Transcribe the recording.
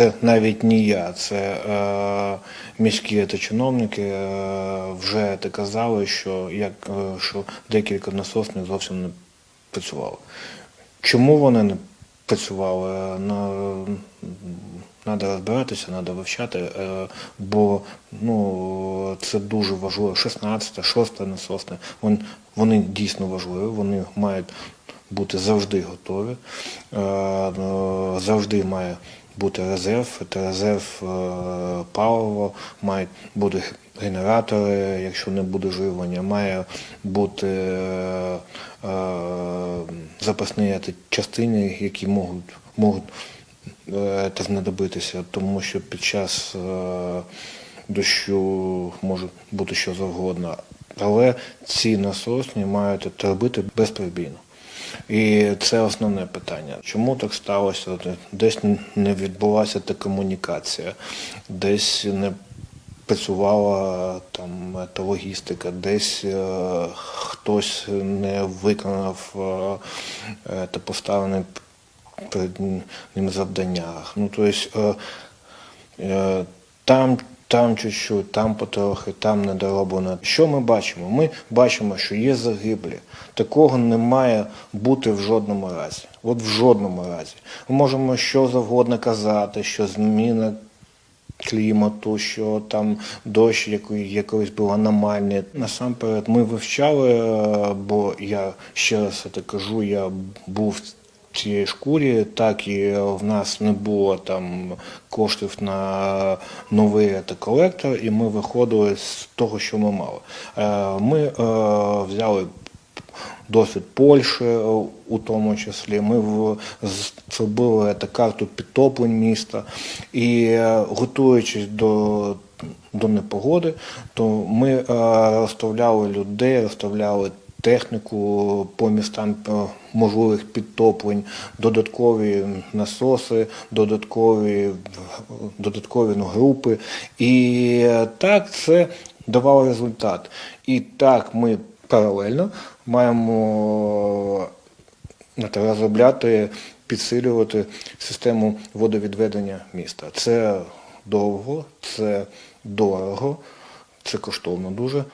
це навіть не я, це е, міські та чиновники е, вже те казали, що як е, що декілька насосних зовсім не працювали. Чому вони не працювали? Треба розбиратися, треба вивчати, е, бо ну, це дуже важливо. 16, 6 насосне, вони, вони дійсно важливі, вони мають бути завжди готові, е, е, завжди має бути резерв, це резерв е, палива, мають бути генератори, якщо не буде живлення, має бути е, е, запасні частини, які можуть, можуть е, знадобитися, тому що під час дощу може бути що завгодно. Але ці насосні мають робити безперебійно. І це основне питання. Чому так сталося? Десь не відбулася та комунікація, десь не працювала там та логістика, десь е, хтось не виконав е, е, та поставлений перед ним завдання. Ну, тобто, е, е, там, там чуть-чуть, там потрохи, там недороблено. Що ми бачимо? Ми бачимо, що є загиблі. Такого не має бути в жодному разі. От в жодному разі. Ми можемо що завгодно казати, що зміна клімату, що там дощ який, якийсь був аномальний. Насамперед ми вивчали, е, бо я ще раз це кажу, я був цій шкурі, так і в нас не було там коштів на новий колектор, і ми виходили з того, що ми мали. Е, Ми е, взяли досвід Польщі е, у тому числі. Ми зробили карту підтоплень міста і готуючись до, до непогоди, то ми розставляли людей, розставляли техніку по містам е, можливих підтоплень, додаткові насоси, додаткові, додаткові ну, групи. І так це давало результат. І так ми паралельно маємо е, розробляти, підсилювати систему водовідведення міста. Це довго, це дорого, це коштовно дуже.